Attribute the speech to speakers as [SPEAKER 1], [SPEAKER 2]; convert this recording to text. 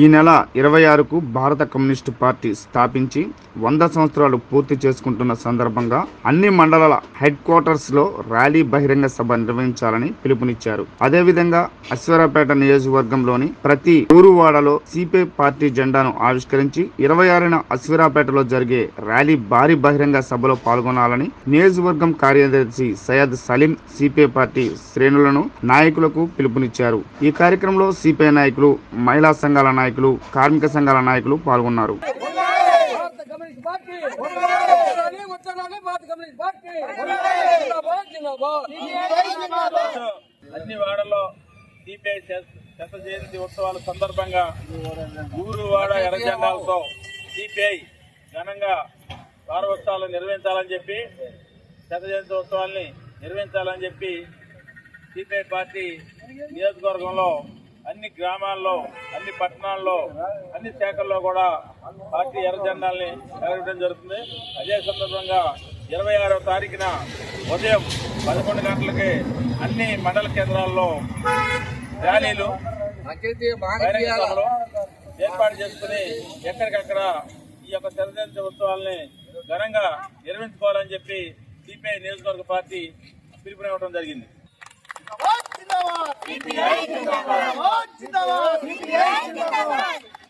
[SPEAKER 1] ఈ నెల ఇరవై ఆరుకు భారత కమ్యూనిస్టు పార్టీ స్థాపించి వంద సంవత్సరాలు పూర్తి చేసుకుంటున్న సందర్భంగా అన్ని మండలాల హెడ్ క్వార్టర్స్లో ర్యాలీ బహిరంగ సభ నిర్వహించాలని పిలుపునిచ్చారు. అదేవిధంగా అశ్వరాపేట నియోజకవర్గంలోని ప్రతి ఊరువాడలో సిపిఐ పార్టీ జెండాను ఆవిష్కరించి ఇరవై ఆరున అశ్వరాపేటలో జరిగే ర్యాలీ భారీ బహిరంగ సభలో పాల్గొనాలని నియోజకవర్గం కార్యదర్శి సయ్యద్ సలీం సిపిఐ పార్టీ శ్రేణులను నాయకులకు పిలుపునిచ్చారు. ఈ కార్యక్రమంలో సిపిఐ నాయకులు మహిళా సంఘాల నాయకులు నాయకులు కార్మిక సంఘాల నాయకులు పాల్గొన్నారు.
[SPEAKER 2] అన్ని వాడల్లో సిపిఐ శత జయంతి ఉత్సవాల సందర్భంగా ఊరు వాడ ఎర్రజెండాలతో సిపిఐ ఘనంగా వారోత్సవాలు నిర్వహించాలని చెప్పి శత జయంతి ఉత్సవాల్ని నిర్వహించాలని చెప్పి సిపిఐ పార్టీ నియోజకవర్గంలో అన్ని గ్రామాల్లో అన్ని పట్టణాల్లో అన్ని శాఖల్లో కూడా పార్టీ ఎర్రజెండాల్ని ఎగరడం జరుగుతుంది. అదే సందర్భంగా ఇరవై ఆరో తారీఖున ఉదయం పదకొండు గంటలకి అన్ని మండల కేంద్రాల్లో ర్యాలీలు ఏర్పాటు చేసుకుని ఎక్కడికక్కడ ఈ యొక్క చరిత్ర ఉత్సవాల్ని ఘనంగా నిర్వహించుకోవాలని చెప్పి సిపిఐ నియోజకవర్గ పార్టీ పిలుపునివ్వడం జరిగింది.
[SPEAKER 3] జిందాబాద్.